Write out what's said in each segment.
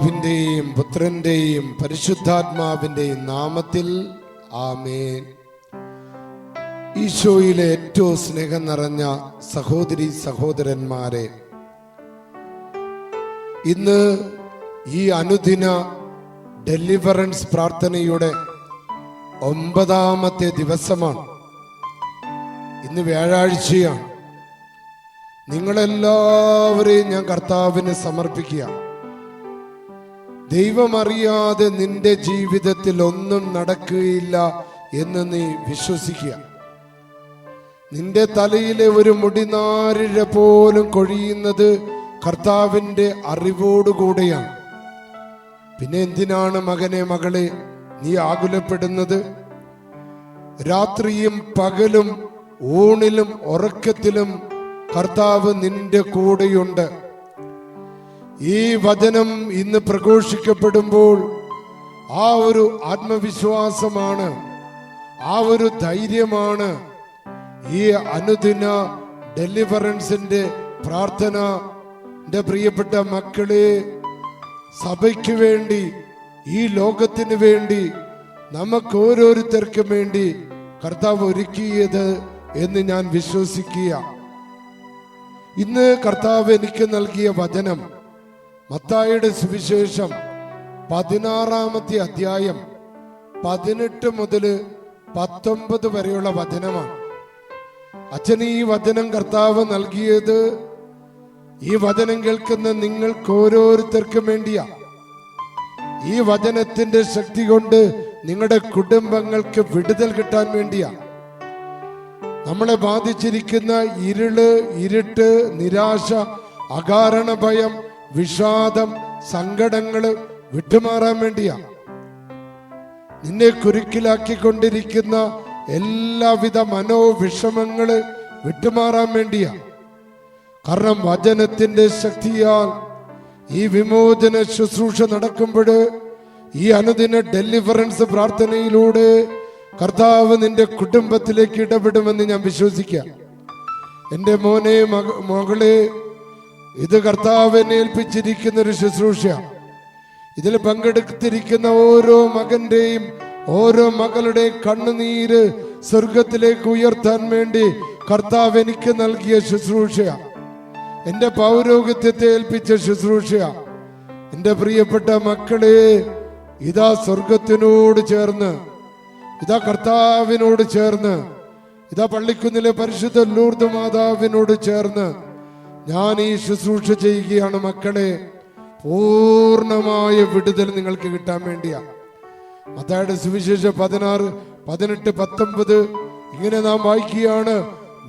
പിതാവിന്റെയും പുത്രന്റെയും പരിശുദ്ധാത്മാവിന്റെയും നാമത്തിൽ ആമേൻ. ഈശോയിലെ ഏറ്റവും സ്നേഹം നിറഞ്ഞ സഹോദരി സഹോദരന്മാരെ ഇന്ന് ഈ അനുദിന ഡെലിവറൻസ് പ്രാർത്ഥനയുടെ ഒമ്പതാമത്തെ ദിവസമാണ്. ഇന്ന് വ്യാഴാഴ്ചയാണ്. നിങ്ങളെല്ലാവരെയും ഞാൻ കർത്താവിന് സമർപ്പിക്കുക ദൈവമറിയാതെ നിന്റെ ജീവിതത്തിൽ ഒന്നും നടക്കുകയില്ല എന്ന് നീ വിശ്വസിക്കുക. നിന്റെ തലയിലെ ഒരു മുടിനാരിഴ പോലും കൊഴിയുന്നത് കർത്താവിന്റെ അറിവോടുകൂടെയാണ്. പിന്നെ എന്തിനാണ് മകനെ മകളെ നീ ആകുലപ്പെടുന്നത്? രാത്രിയും പകലും ഊണിലും ഉറക്കത്തിലും കർത്താവ് നിന്റെ കൂടെയുണ്ട്. ഈ വചനം ഇന്ന് പ്രഘോഷിക്കപ്പെടുമ്പോൾ ആ ഒരു ആത്മവിശ്വാസമാണ് ആ ഒരു ധൈര്യമാണ് ഈ അനുദിന ഡെലിവറൻസിന്റെ പ്രാർത്ഥന എന്റെ പ്രിയപ്പെട്ട മക്കളെ സഭയ്ക്ക് വേണ്ടി ഈ ലോകത്തിന് വേണ്ടി നമുക്ക് ഓരോരുത്തർക്കും വേണ്ടി കർത്താവ് ഒരുക്കിയത് എന്ന് ഞാൻ വിശ്വസിക്കുക. ഇന്ന് കർത്താവ് എനിക്ക് നൽകിയ വചനം മത്തായിയുടെ സുവിശേഷം പതിനാറാമത്തെ അധ്യായം പതിനെട്ട് മുതൽ പത്തൊമ്പത് വരെയുള്ള വചനമാണ്. അച്ഛൻ ഈ വചനം കർത്താവ് നൽകിയത് ഈ വചനം കേൾക്കുന്ന നിങ്ങൾക്ക് ഓരോരുത്തർക്കും വേണ്ടിയാ. ഈ വചനത്തിന്റെ ശക്തി കൊണ്ട് നിങ്ങളുടെ കുടുംബങ്ങൾക്ക് വിടുതൽ കിട്ടാൻ വേണ്ടിയാ. നമ്മളെ ബാധിച്ചിരിക്കുന്ന ഇരുൾ ഇരുട്ട് നിരാശ അകാരണ ഭയം വിഷാദം സങ്കടങ്ങൾ വിട്ടുമാറാൻ വേണ്ടിയാ. നിന്നെ കുരുക്കിലാക്കിക്കൊണ്ടിരിക്കുന്ന എല്ലാവിധ മനോവിഷമങ്ങൾ വിട്ടുമാറാൻ വേണ്ടിയാ. കാരണം വചനത്തിന്റെ ശക്തിയാൽ ഈ വിമോചന ശുശ്രൂഷ നടക്കുമ്പോൾ ഈ അനുദിന ഡെലിവറൻസ് പ്രാർത്ഥനയിലൂടെ കർത്താവ് നിന്റെ കുടുംബത്തിലേക്ക് ഇടപെടുമെന്ന് ഞാൻ വിശ്വസിക്കാം. എന്റെ മോനെ മക മകളെ ഇത് കർത്താവിനെ ഏൽപ്പിച്ചിരിക്കുന്ന ഒരു ശുശ്രൂഷ. ഇതിൽ പങ്കെടുത്തിരിക്കുന്ന ഓരോ മകന്റെയും ഓരോ മകളുടെ കണ്ണുനീര് സ്വർഗത്തിലേക്ക് ഉയർത്താൻ വേണ്ടി കർത്താവ് എനിക്ക് നൽകിയ ശുശ്രൂഷ. എന്റെ പൗരോഹിത്യത്തെ ഏൽപ്പിച്ച ശുശ്രൂഷ. എന്റെ പ്രിയപ്പെട്ട മക്കളെ ഇതാ സ്വർഗത്തിനോട് ചേർന്ന് ഇതാ കർത്താവിനോട് ചേർന്ന് ഇതാ പള്ളിക്കുന്നിലെ പരിശുദ്ധ ലൂർദ് മാതാവിനോട് ചേർന്ന് ഞാൻ ഈ ശുശ്രൂഷ ചെയ്യുകയാണ് മക്കളെ. പൂർണമായ വിടുതൽ നിങ്ങൾക്ക് കിട്ടാൻ വേണ്ടിയാ. മത്തായുടെ സുവിശേഷ പതിനാറ് പതിനെട്ട് പത്തൊമ്പത് ഇങ്ങനെ നാം വായിക്കുകയാണ്.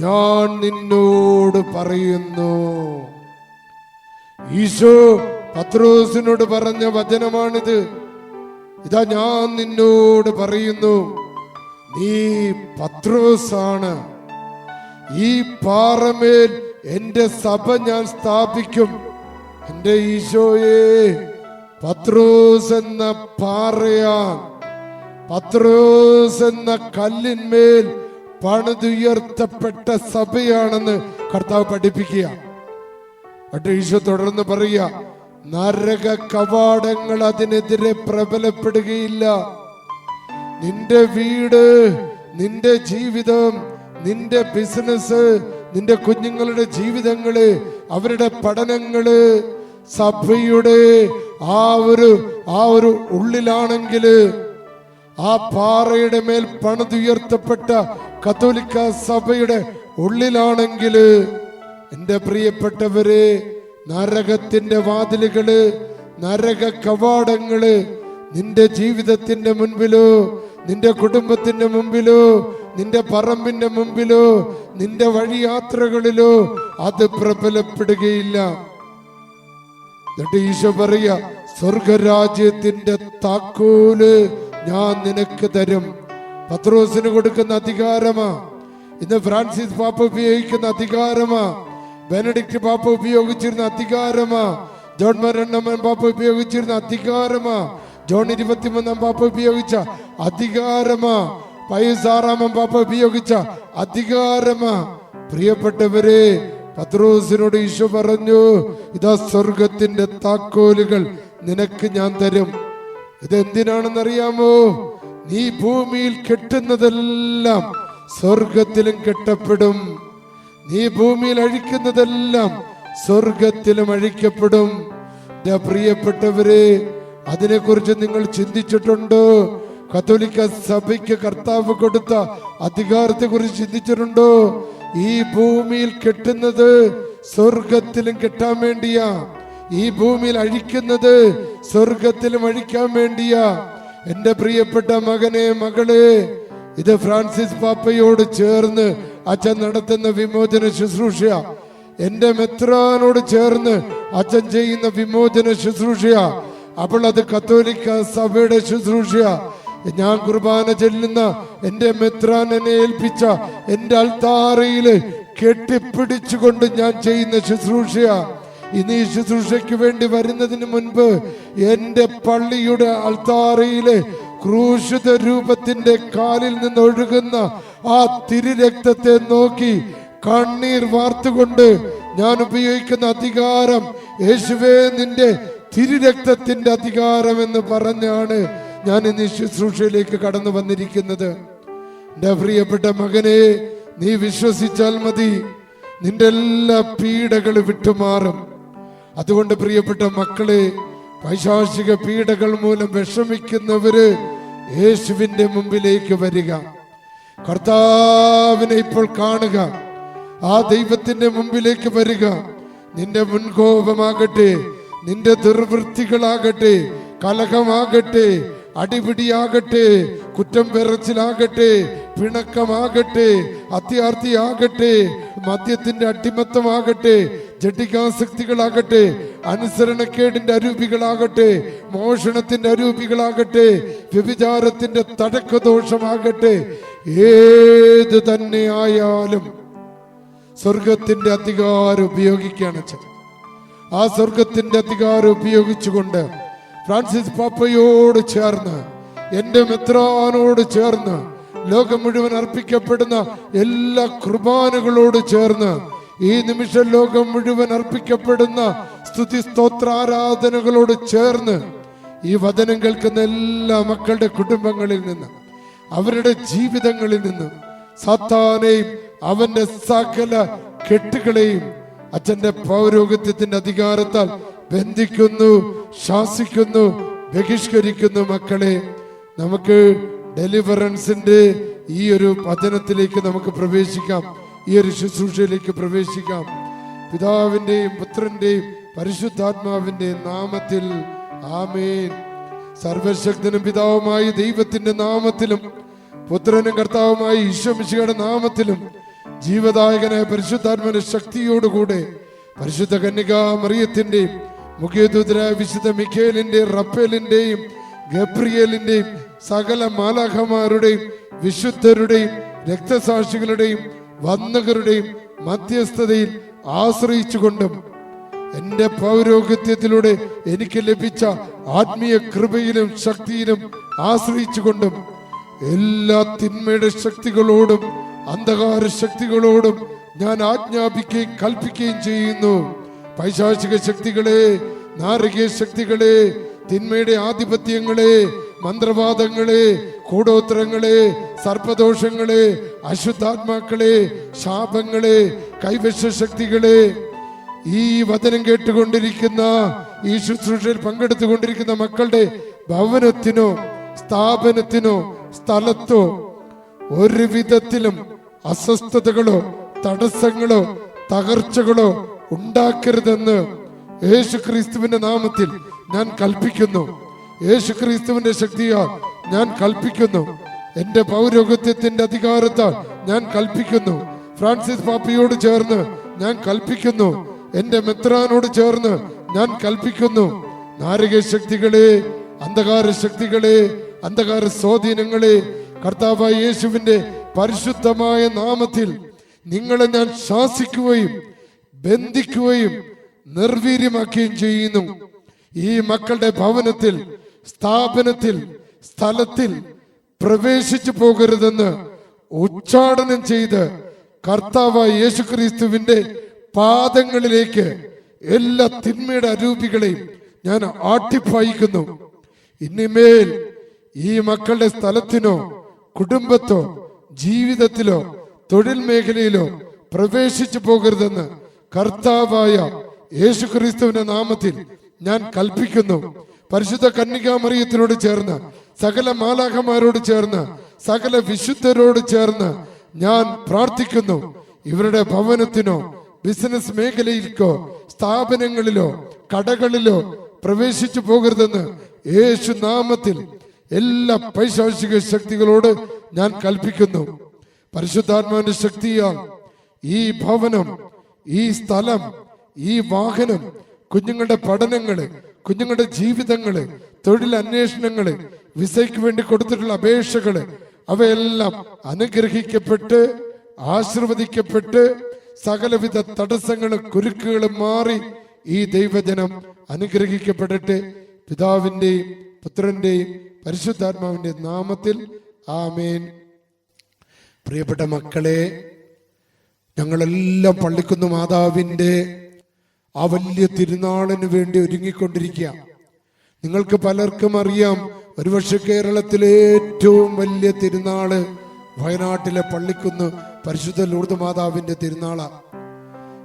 ഞാൻ നിന്നോട് പറയുന്നു. ഈശോ പത്രോസിനോട് പറഞ്ഞ വചനമാണിത്. ഇതാ ഞാൻ നിന്നോട് പറയുന്നു. നീ പത്രോസാണ്. ഈ പാറമേൽ എന്റെ സഭ ഞാൻ സ്ഥാപിക്കും. എന്റെ ഈശോയെ പത്രോസ് എന്ന പാറയാൻ പത്രോസ് എന്ന കല്ലിന്മേൽ പണിതുയർത്തപ്പെട്ട സഭയാണെന്ന് കർത്താവ് പഠിപ്പിക്കുക. എന്നിട്ട് ഈശോ തുടർന്ന് പറയുക നരക കവാടങ്ങൾ അതിനെതിരെ പ്രബലപ്പെടുകയില്ല. നിന്റെ വീട് നിന്റെ ജീവിതം നിന്റെ ബിസിനസ് നിന്റെ കുഞ്ഞുങ്ങളുടെ ജീവിതങ്ങൾ അവരുടെ പഠനങ്ങൾ സഭയുടെ ആ ഒരു ആ ഒരു ഉള്ളിലാണെങ്കിൽ ആ പാറയുടെ മേൽ പണിതുയർത്തപ്പെട്ട കത്തോലിക്ക സഭയുടെ ഉള്ളിലാണെങ്കിൽ എന്റെ പ്രിയപ്പെട്ടവരെ നരകത്തിന്റെ വാതിലുകൾ നരക കവാടങ്ങൾ നിന്റെ ജീവിതത്തിന്റെ മുൻപിലോ നിന്റെ കുടുംബത്തിന്റെ മുമ്പിലോ നിന്റെ പറമ്പിന്റെ മുമ്പിലോ നിന്റെ വഴിയാത്രകളിലോ അത് പ്രബലപ്പെടുകയില്ല. ഈശോ പറയ സ്വർഗരാജ്യത്തിന്റെ താക്കോൽ ഞാൻ നിനക്ക് തരും. പത്രോസിന് കൊടുക്കുന്ന അധികാരമാ. ഇന്ന് ഫ്രാൻസിസ് പാപ്പ ഉപയോഗിക്കുന്ന അധികാരമാ. ബെനഡിക്ട് പാപ്പ ഉപയോഗിച്ചിരുന്ന അധികാരമാ. ജോൺ മരണ്ണമ്മൻ പാപ്പ ഉപയോഗിച്ചിരുന്ന അധികാരമാ. ജോൺ ഇരുപത്തിമൂന്നാം പാപ്പ ഉപയോഗിച്ച അധികാരമാ. പൈസാറാമൻ പാപ്പ ഉപയോഗിച്ച അധികാരമാ. പ്രിയപ്പെട്ടവരെ പത്രോസിനോട് ഈശോ പറഞ്ഞു ഇതാ സ്വർഗത്തിന്റെ താക്കോലുകൾ നിനക്ക് ഞാൻ തരും. ഇതെന്തിനാണെന്നറിയാമോ? നീ ഭൂമിയിൽ കെട്ടുന്നതെല്ലാം സ്വർഗത്തിലും കെട്ടപ്പെടും. നീ ഭൂമിയിൽ അഴിക്കുന്നതെല്ലാം സ്വർഗത്തിലും അഴിക്കപ്പെടും. പ്രിയപ്പെട്ടവരെ അതിനെക്കുറിച്ച് നിങ്ങൾ ചിന്തിച്ചിട്ടുണ്ടോ? കത്തോലിക്ക സഭയ്ക്ക് കർത്താവ് കൊടുത്ത അധികാരത്തെ കുറിച്ച് ചിന്തിച്ചിട്ടുണ്ടോ? ഈ ഭൂമിയിൽ കെട്ടുന്നത് സ്വർഗത്തിലും കെട്ടാൻ വേണ്ടിയാ. ഈ ഭൂമിയിൽ അഴിക്കുന്നത് സ്വർഗത്തിലും അഴിക്കാൻ വേണ്ടിയാ. എന്റെ പ്രിയപ്പെട്ട മകനെ മകളെ ഇത് ഫ്രാൻസിസ് പാപ്പയോട് ചേർന്ന് അച്ഛൻ നടത്തുന്ന വിമോചന ശുശ്രൂഷ എന്റെ മെത്രാനോട് ചേർന്ന് അച്ഛൻ ചെയ്യുന്ന വിമോചന ശുശ്രൂഷ അപ്പോൾ അത് കത്തോലിക്ക സഭയുടെ ശുശ്രൂഷ ഞാൻ കുർബാന ചെല്ലുന്ന എന്റെ മെത്രാൻ എന്നെ ഏൽപ്പിച്ച എന്റെ അൽത്താറയിൽ കെട്ടിപ്പിടിച്ചുകൊണ്ട് ഞാൻ ചെയ്യുന്ന ശുശ്രൂഷയാ. ഇന്ന് ഈ ശുശ്രൂഷയ്ക്ക് വേണ്ടി വരുന്നതിന് മുൻപ് എന്റെ പള്ളിയുടെ അൽത്താറയിലെ ക്രൂശിത രൂപത്തിന്റെ കാലിൽ നിന്ന് ഒഴുകുന്ന ആ തിരുരക്തത്തെ നോക്കി കണ്ണീർ വാർത്തുകൊണ്ട് ഞാൻ ഉപയോഗിക്കുന്ന അധികാരം യേശുവേ നിന്റെ തിരുരക്തത്തിന്റെ അധികാരം എന്ന് പറഞ്ഞാണ് ഞാൻ ഇന്ന് ശുശ്രൂഷയിലേക്ക് കടന്നു വന്നിരിക്കുന്നത്. എന്റെ പ്രിയപ്പെട്ട മകനെ നീ വിശ്വസിച്ചാൽ മതി. നിന്റെ എല്ലാ പീഡകൾ വിട്ടുമാറും. അതുകൊണ്ട് പ്രിയപ്പെട്ട മക്കളെ പൈശാചിക പീഡകൾ മൂലം വിഷമിക്കുന്നവര് യേശുവിന്റെ മുമ്പിലേക്ക് വരിക. കർത്താവിനെ ഇപ്പോൾ കാണുക. ആ ദൈവത്തിന്റെ മുമ്പിലേക്ക് വരിക. നിന്റെ മുൻകോപമാകട്ടെ നിന്റെ ദുർവൃത്തികളാകട്ടെ കലഹമാകട്ടെ അടിപിടിയാകട്ടെ കുറ്റം വിറച്ചിലാകട്ടെ പിണക്കമാകട്ടെ അത്യാർത്ഥിയാകട്ടെ മദ്യത്തിന്റെ അടിമത്തമാകട്ടെ ജട്ടികാസക്തികളാകട്ടെ അനുസരണക്കേടിന്റെ അരൂപികളാകട്ടെ മോഷണത്തിന്റെ അരൂപികളാകട്ടെ വ്യഭിചാരത്തിന്റെ തടക്കദോഷമാകട്ടെ ഏത് തന്നെ ആയാലും സ്വർഗത്തിന്റെ അധികാരം ഉപയോഗിക്കുകയാണ് ആ സ്വർഗത്തിന്റെ അധികാരം ഉപയോഗിച്ചുകൊണ്ട് ഫ്രാൻസിസ് പാപ്പയോട് ചേർന്ന് എന്റെ മിത്രാനോട് ചേർന്ന് ലോകം മുഴുവൻ അർപ്പിക്കപ്പെടുന്ന എല്ലാ കുർബാനകളോട് ചേർന്ന് ഈ നിമിഷം ലോകം മുഴുവൻ അർപ്പിക്കപ്പെടുന്ന സ്തുതി സ്തോത്ര ആരാധനകളോട് ചേർന്ന് ഈ വചനം കേൾക്കുന്ന എല്ലാ മക്കളുടെ കുടുംബങ്ങളിൽ നിന്ന് അവരുടെ ജീവിതങ്ങളിൽ നിന്ന് സത്താനെയും അവന്റെ സകല കെട്ടുകളെയും അച്ഛന്റെ പൗരോഗത്യത്തിന്റെ അധികാരത്താൽ ബന്ധിക്കുന്നു ശാസിക്കുന്നു ബഹിഷ്കരിക്കുന്നു മക്കളെ. നമുക്ക് ഡെലിവറൻസിന്റെ ഈ ഒരു പതനത്തിലേക്ക് നമുക്ക് പ്രവേശിക്കാം. ഈ ഒരു ശുശ്രൂഷയിലേക്ക് പ്രവേശിക്കാം. പിതാവിന്റെയും പുത്രന്റെയും പരിശുദ്ധാത്മാവിന്റെ നാമത്തിൽ ആമേൻ. സർവശക്തനും പിതാവുമായി ദൈവത്തിന്റെ നാമത്തിലും പുത്രനും കർത്താവുമായി ഈശ്വമിശിയുടെ നാമത്തിലും ജീവദായകനായ പരിശുദ്ധാത്മന്റെ ശക്തിയോടുകൂടെ പരിശുദ്ധ കന്യക മറിയത്തിന്റെയും മുഖ്യദൂതരായ വിശുദ്ധ മിഖേലിന്റെയും റപ്പേലിന്റെയും ഗബ്രിയേലിന്റെയും സകല മാലാഖമാരുടെയും വിശുദ്ധരുടെയും രക്തസാക്ഷികളുടെയും വന്ദകരുടെയും മധ്യസ്ഥതയിൽ ആശ്രയിച്ചുകൊണ്ടും എന്റെ പൗരോഗത്യത്തിലൂടെ എനിക്ക് ലഭിച്ച ആത്മീയ കൃപയിലും ശക്തിയിലും ആശ്രയിച്ചുകൊണ്ടും എല്ലാ തിന്മയുടെ ശക്തികളോടും അന്ധകാര ശക്തികളോടും ഞാൻ ആജ്ഞാപിക്കുകയും കൽപ്പിക്കുകയും ചെയ്യുന്നു. പൈശാചിക ശക്തികളെ നാരകീയ ശക്തികളെ തിന്മയുടെ ആധിപത്യങ്ങളെ മന്ത്രവാദങ്ങളെ കൂടോത്രങ്ങളെ സർപ്പദോഷങ്ങളെ അശുദ്ധാത്മാക്കളെ ശാപങ്ങളെ കൈവശ ശക്തികളെ ഈ വചനം കേട്ടുകൊണ്ടിരിക്കുന്ന ഈ ശുശ്രൂഷയിൽ പങ്കെടുത്തുകൊണ്ടിരിക്കുന്ന മക്കളുടെ ഭവനത്തിനോ സ്ഥാപനത്തിനോ സ്ഥലത്തോ ഒരു വിധത്തിലും അസ്വസ്ഥതകളോ തടസ്സങ്ങളോ തകർച്ചകളോ ഉണ്ടാക്കരുതെന്ന് യേശു ക്രിസ്തുവിന്റെ നാമത്തിൽ ഞാൻ കൽപ്പിക്കുന്നു. യേശു ക്രിസ്തുവിന്റെ ശക്തിയാൽ ഞാൻ കൽപ്പിക്കുന്നു. എന്റെ പൗരോഗത്യത്തിന്റെ അധികാരത്താൽ ഞാൻ കൽപ്പിക്കുന്നു. ഫ്രാൻസിസ് പാപ്പിയോട് ചേർന്ന് ഞാൻ കൽപ്പിക്കുന്നു. എന്റെ മെത്രാനോട് ചേർന്ന് ഞാൻ കൽപ്പിക്കുന്നു. നാരക ശക്തികളെ അന്ധകാര ശക്തികളെ അന്ധകാര സ്വാധീനങ്ങളെ കർത്താവായ യേശുവിന്റെ പരിശുദ്ധമായ നാമത്തിൽ നിങ്ങളെ ഞാൻ ശാസിക്കുകയും ബന്ധിക്കുകയും നിർവീര്യമാക്കുകയും ചെയ്യുന്നു. ഈ മക്കളുടെ ഭവനത്തിൽ സ്ഥാപനത്തിൽ സ്ഥലത്തിൽ പ്രവേശിച്ചു പോകരുതെന്ന് ഉച്ചാടനം ചെയ്ത് കർത്താവായ യേശുക്രിസ്തുവിന്റെ പാദങ്ങളിലേക്ക് എല്ലാ തിന്മയുടെ അരൂപികളെയും ഞാൻ ആട്ടിപ്പായിക്കുന്നു. ഇനിമേൽ ഈ മക്കളുടെ സ്ഥലത്തിനോ കുടുംബത്തോ ജീവിതത്തിലോ തൊഴിൽ മേഖലയിലോ പ്രവേശിച്ചു പോകരുതെന്ന് കർത്താവായ യേശുക്രിസ്തുവിന്റെ നാമത്തിൽ ഞാൻ കൽപ്പിക്കുന്നു. പരിശുദ്ധ കന്യകാമറിയത്തിനോട് ചേർന്ന് സകല മാലാഖമാരോട് ചേർന്ന് സകല വിശുദ്ധരോട് ചേർന്ന് ഞാൻ പ്രാർത്ഥിക്കുന്നു. ഇവരുടെ ഭവനത്തിനോ ബിസിനസ് മേഖലയിലേക്കോ സ്ഥാപനങ്ങളിലോ കടകളിലോ പ്രവേശിച്ചു പോകരുതെന്ന് യേശു നാമത്തിൽ എല്ലാ പൈശാചിക ശക്തികളോട് ഞാൻ കൽപ്പിക്കുന്നു. പരിശുദ്ധാത്മാവിന്റെ ശക്തിയാൽ ഈ ഭവനം ഈ സ്ഥലം ഈ വാഹനം കുഞ്ഞുങ്ങളുടെ പഠനങ്ങൾ കുഞ്ഞുങ്ങളുടെ ജീവിതങ്ങൾ തൊഴിൽ അന്വേഷണങ്ങൾ വിസയ്ക്ക് വേണ്ടി കൊടുത്തിട്ടുള്ള അപേക്ഷകൾ അവയെല്ലാം അനുഗ്രഹിക്കപ്പെട്ട് ആശീർവദിക്കപ്പെട്ട് സകലവിധ തടസ്സങ്ങളും കുരുക്കുകളും മാറി ഈ ദൈവജനം അനുഗ്രഹിക്കപ്പെടട്ടെ. പിതാവിന്റെയും പുത്രന്റെയും പരിശുദ്ധാത്മാവിന്റെ നാമത്തിൽ ആമേൻ. പ്രിയപ്പെട്ട മക്കളെ ഞങ്ങളെല്ലാം പള്ളിക്കുന്നു മാതാവിന്റെ ആ വലിയ തിരുനാളിന് വേണ്ടി ഒരുങ്ങിക്കൊണ്ടിരിക്കുക. നിങ്ങൾക്ക് പലർക്കും അറിയാം ഒരുപക്ഷെ കേരളത്തിലെ ഏറ്റവും വലിയ തിരുനാൾ വയനാട്ടിലെ പള്ളിക്കുന്ന് പരിശുദ്ധ ലൂർദ് മാതാവിന്റെ തിരുനാളാണ്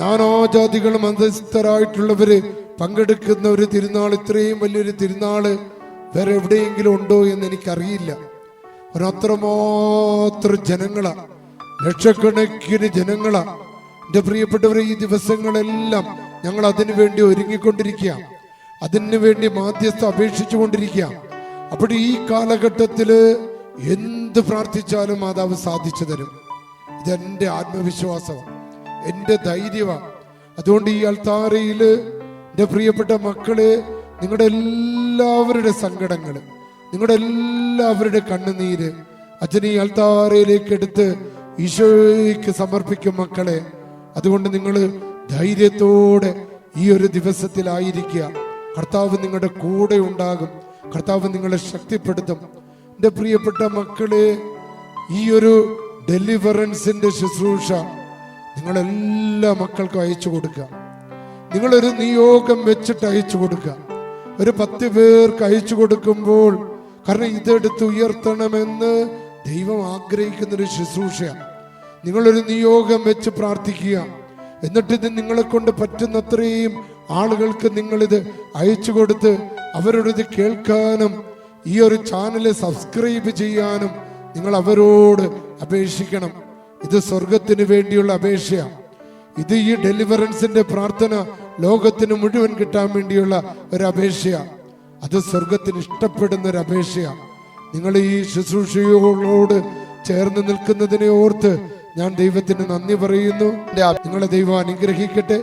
നാനാജാതികളും അന്തസ്ഥരായിട്ടുള്ളവര് പങ്കെടുക്കുന്ന ഒരു തിരുനാൾ ഇത്രയും വലിയൊരു തിരുനാൾ വേറെ എവിടെയെങ്കിലും ഉണ്ടോ എന്ന് എനിക്കറിയില്ല. ഒരത്രമാത്രം ജനങ്ങളാ ലക്ഷക്കണക്കിന് ജനങ്ങളാ. എന്റെ പ്രിയപ്പെട്ടവരെ ഈ ദിവസങ്ങളെല്ലാം ഞങ്ങൾ അതിനു വേണ്ടി ഒരുങ്ങിക്കൊണ്ടിരിക്കുക. അതിനു വേണ്ടി മാധ്യസ്ഥ അപേക്ഷിച്ചു കൊണ്ടിരിക്കുക. അപ്പോൾ ഈ കാലഘട്ടത്തിൽ എന്ത് പ്രാർത്ഥിച്ചാലും മാതാവ് സാധിച്ചു തരും. ഇതെന്റെ ആത്മവിശ്വാസമാണ് എന്റെ ധൈര്യമാണ് അതുകൊണ്ട് ഈ അൽത്താറയിൽ എന്റെ പ്രിയപ്പെട്ട മക്കളെ നിങ്ങളുടെ എല്ലാവരുടെ സങ്കടങ്ങൾ നിങ്ങളുടെ എല്ലാവരുടെ കണ്ണുനീര് അച്ഛൻ ഈ അൽത്താറയിലേക്ക് എടുത്ത് ഈശോയ്ക്ക് സമർപ്പിക്കും മക്കളെ. അതുകൊണ്ട് നിങ്ങൾ ധൈര്യത്തോടെ ഈ ഒരു ദിവസത്തിലായിരിക്കുക. കർത്താവ് നിങ്ങളുടെ കൂടെ ഉണ്ടാകും. കർത്താവ് നിങ്ങളെ ശക്തിപ്പെടുത്തും. എന്റെ പ്രിയപ്പെട്ട മക്കളെ ഈ ഒരു ഡെലിവറൻസിന്റെ ശുശ്രൂഷ നിങ്ങളെല്ലാ മക്കൾക്കും അയച്ചു കൊടുക്കുക. നിങ്ങളൊരു നിയോഗം വെച്ചിട്ട് അയച്ചു കൊടുക്കുക. ഒരു പത്ത് പേർക്ക് അയച്ചു കൊടുക്കുമ്പോൾ കാരണം ഇതെടുത്ത് ഉയർത്തണമെന്ന് ദൈവം ആഗ്രഹിക്കുന്നൊരു ശുശ്രൂഷയാണ്. നിങ്ങളൊരു നിയോഗം വെച്ച് പ്രാർത്ഥിക്കുക. എന്നിട്ട് ഇത് നിങ്ങളെ കൊണ്ട് പറ്റുന്നത്രയും ആളുകൾക്ക് നിങ്ങളിത് അയച്ചു കൊടുത്ത് അവരോട് ഇത് കേൾക്കാനും ഈ ഒരു ചാനൽ സബ്സ്ക്രൈബ് ചെയ്യാനും നിങ്ങൾ അവരോട് അപേക്ഷിക്കണം. ഇത് സ്വർഗത്തിന് വേണ്ടിയുള്ള അപേക്ഷയാണ് ഇത് ഈ ഡെലിവറൻസിന്റെ പ്രാർത്ഥന ലോകത്തിന് മുഴുവൻ കിട്ടാൻ വേണ്ടിയുള്ള ഒരു അപേക്ഷയാണ് അത് സ്വർഗത്തിന് ഇഷ്ടപ്പെടുന്ന ഒരു അപേക്ഷയാണ് നിങ്ങൾ ഈ ശുശ്രൂഷയോട് ചേർന്ന് നിൽക്കുന്നതിനെ ഓർത്ത് ഞാൻ ദൈവത്തിന് നന്ദി പറയുന്നു. നിങ്ങളെ ദൈവം അനുഗ്രഹിക്കട്ടെ.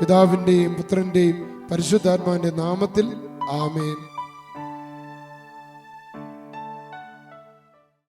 പിതാവിന്റെയും പുത്രന്റെയും പരിശുദ്ധാത്മാവിന്റെ നാമത്തിൽ ആമേൻ.